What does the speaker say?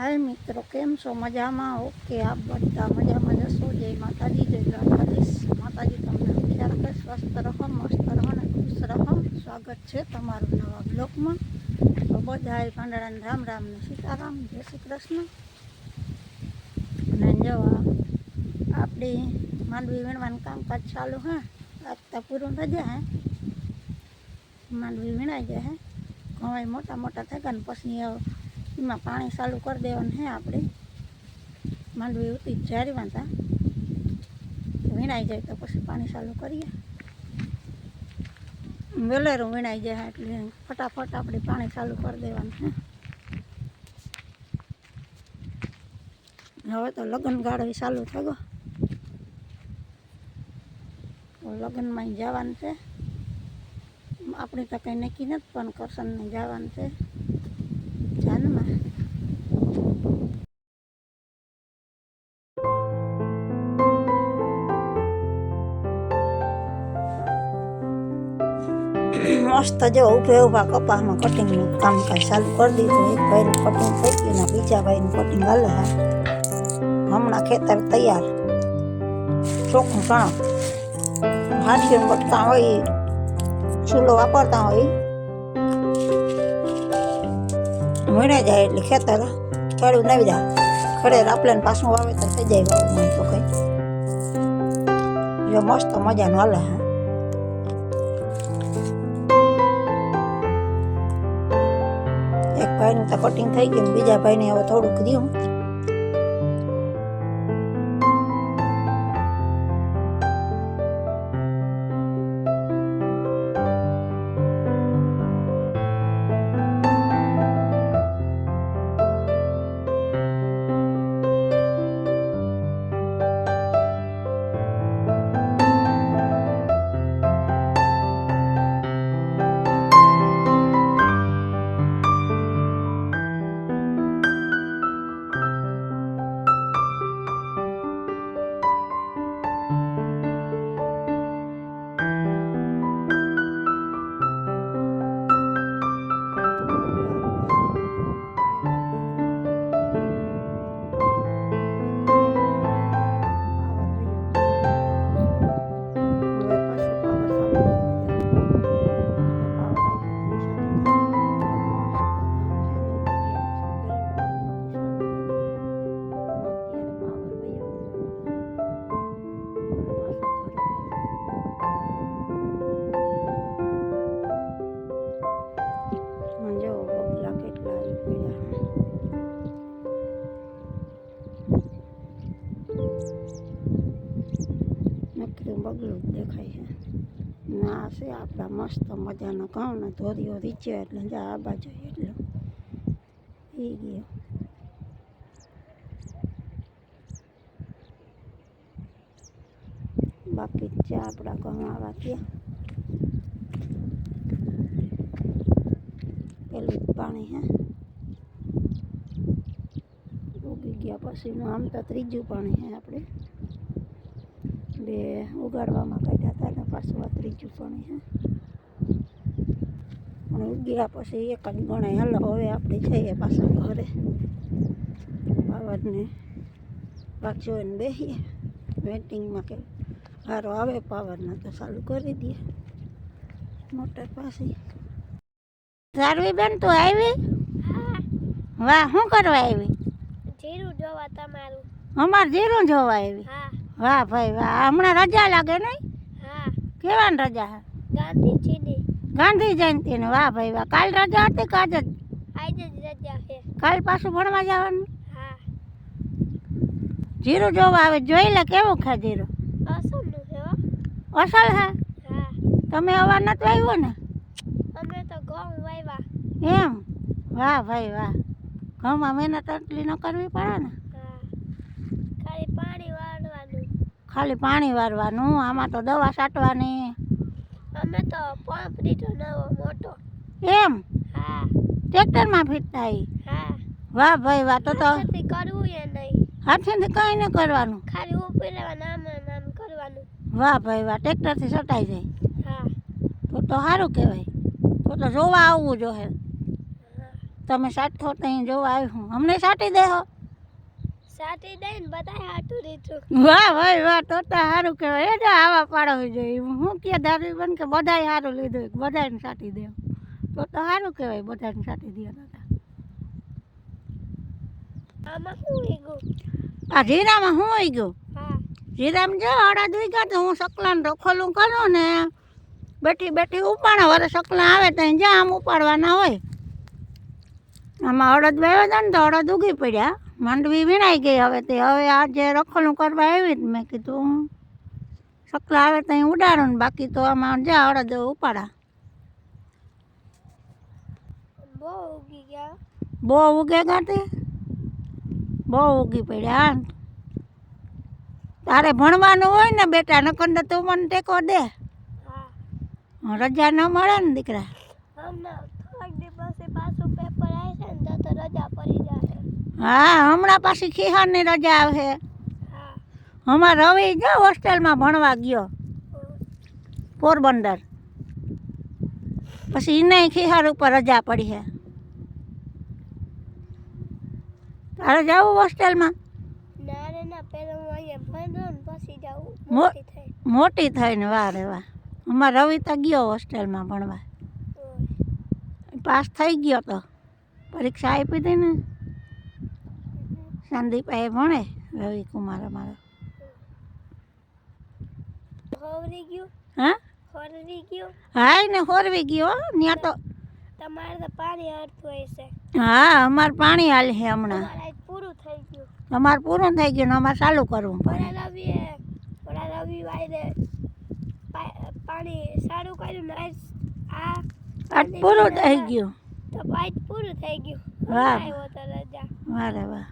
હાય મિત્રો, કેમ છો? મજામાં? ઓકે, આપ બધા મજામાં જશો? જય માતાજી, જય દ્વારકાધીશ. માતાજી, તમને વિચાર કરે, સ્વસ્થ રહો, મસ્ત રહો ને ખુશ રહો. સ્વાગત છે તમારું નવા બ્લોગમાં. તો બધાય પાંદડાને રામ રામ ને સીતારામ. જય શ્રી કૃષ્ણ. અને જો આ આપણી માંડવી વીણવાનું કામકાજ ચાલુ, હે? આગતા પૂરું થઈ જાય, હે? માંડવી વીણાઈ જાય, હે? ઘઉં મોટા મોટા થઈ ગયા ને પછી હવે એમાં પાણી ચાલુ કરી દેવાનું હે આપણે. માંડવી ઉતી જારી વાંધા. વીણાઈ જાય તો પછી પાણી ચાલુ કરીએ. વેલેરું વીણાઈ જાય એટલે ફટાફટ આપણે પાણી ચાલુ કરી દેવાનું હે. હવે તો લગ્ન ગાળવી ચાલુ થઈ ગયો લગ્નમાં જવાનું છે. આપણે તો કંઈ નક્કી નથી પણ કરશનને જવાનું છે. મસ્ત જો, ઉભે ઊભા કપાસમાં કટિંગનું કામકાજ ચાલુ કરી દીધું. એક ભાઈનું કટિંગ થઈ ગયું ને બીજા ભાઈનું કટિંગ હાલે હમણાં ખેતર તૈયાર. ચોખ્ખું ચણા. હાથીઓ બટકા હોય, ચૂલો વાપરતા હોય. મળ્યા જાય એટલે ખેતર ખેડૂત નવી જાય. ખડે રાપલે ને પાછું વાવેતર થઈ જાય. તો કઈ. જો મસ્ત મજાનું હાલે હે ભાઈનું તો કટિંગ થઈ ગયું. બીજા ભાઈને હવે થોડુંક રહ્યું. નકરું બગલું જ દેખાય છે. ના છે આપણા મસ્ત મજાનો ઘઉં ને ધોરીઓ રીચે એટલે જા આ બાજુ એટલું એ ગયો. બાકી છે આપણા ઘઉં આવા ત્યાં પેલું જ પાણી હે. ઉગી ગયા પછીનું આમ તો ત્રીજું પાણી હે આપણે બે ઉગાડવામાં કાઢ્યા હતા ને પાછું આ ત્રીજું પણ હે. પણ ઉગ્યા પછી એક જ ગણાય હાલો હવે આપણે જઈએ પાછા ઘરે. પાવરને પાછો એને બેસીએ વેટિંગમાં કે સારો આવે પાવરના તો ચાલુ કરી દઈએ. મોટર પાસે સારવી બેન તું આવી? વાહ શું કરવા આવી? જીરું જોવા તમારું. અમાર જીરું જોવા આવી? હા. વાહ ભાઈ વાહ. હમણાં રજા લાગે નહીં હા. કેવાની રજા? હે ગાંધીજીની. ગાંધી જયંતિ ને વાહ ભાઈ વાહ. કાલ રજા હતી કે આજ? જ કાલ પાછું ભણવા જવાનું? હા. જીરું જોવા આવે. જોઈ લે કેવું ખા જીરું? અસમનું છે વાહ અસલ હે હા. તમે અવાર નથી આવ્યો ને? અમે તો ઘઉં વાવ્યા એમ? વાહ ભાઈ વાહ. ઘઉંમાં મહેનત એટલી ન કરવી પડે ને હા ખાલી પાણી વાળવાનું ખાલી પાણી વારવાનું આમાં તો દવા છાંટવાની. અમે તો પંપ દીધો નવો મોટો. એમ? હા. ટ્રેક્ટરમાં ફીટતા હા. વાહ ભાઈ વાહ તો તો કરવું એ નહીં. હાથેથી કંઈ ન કરવાનું. ખાલી લેવાનું આમ આમ કરવાનું. વાહ ભાઈ વાહ ટ્રેક્ટરથી સટાઈ જાય. હા. તો તો સારું કહેવાય. તો તો જોવા આવવું જોઈએ તમે સાટો તો અહીં જોવા આવ્યું. હું અમને સાટી દે હો સાટી દઈને બધાય હાટું દીધું વાહ ભાઈ વાહ તો તો સારું કહેવાય. એ આવા પાડવી જોઈએ. હું કે દાદી બન કે બધાય સારું લીધું બધાને સાટી દે તો તો સારું કહેવાય બધાને સાટી દે તો આમાં શું વીગું આ જીરામાં શું આવી ગયું? હા. જીરામ જો અડદ વીઘા તો હું સકલાને રખોલું કરું ને બેઠી બેઠી ઉપાડો. વરે સકલા આવે ત્યાં જ્યાં આમ ઉપાડવાના હોય. આમાં અડદ વાવ્યો હતા ને તો અડદ ઉગી પડ્યા. માંડવી વીણાઈ ગઈ. હવે તે હવે આજે રખોલું કરવા આવી જ મેં કીધું. સકલા આવે ત્યાં ઉડાડું ને બાકી તો આમાં જ્યાં અડદ ઉપાડા. બહુ ઉગી ગયા. બહુ ઉગે ગાતી બહુ ઉગી પડ્યા હા. તારે ભણવાનું હોય ને બેટા નકર તો તું મને ટેકો દે. હા. રજા ન મળે ને દીકરા હમણાં થોડાક દી પછી પાછું પેપર આવશે ને તો તો રજા પડી જશે હા હમણાં પાછી ખિહારની રજા આવે હા. અમાર રવિ જો હોસ્ટેલમાં ભણવા ગયો. પોરબંદર. પછી એને ખિહાર ઉપર રજા પડી છે. તારે જવું હોસ્ટેલમાં? હું મોટી થઈ. મોટી થઈને વારે વાહ. અમાર રવિ તો ગયો હોસ્ટેલમાં ભણવા. પાસ થઈ ગયો તો. પરીક્ષા આપી હતી ને. સંદીપાએ ભણે? રવિ કુમાર અમારો. ખવરી ગયું? હા? ખોરવી ગયું? હા એને હોરવી ગયો ત્યાં તો તમારે તો પાણી હરતું હશે. હા અમારે પાણી હાલ છે હમણાં. પૂરું થઈ ગયું. અમારે પૂરું થઈ ગયું ને અમારે ચાલુ કરવું પડે. રવિએ ઓલા રવિવારે પાણી સારું કર્યું ને આ આજ પૂરું થઈ ગયું. તો આજ પૂરું થઈ ગયું. વાહ. વાહ.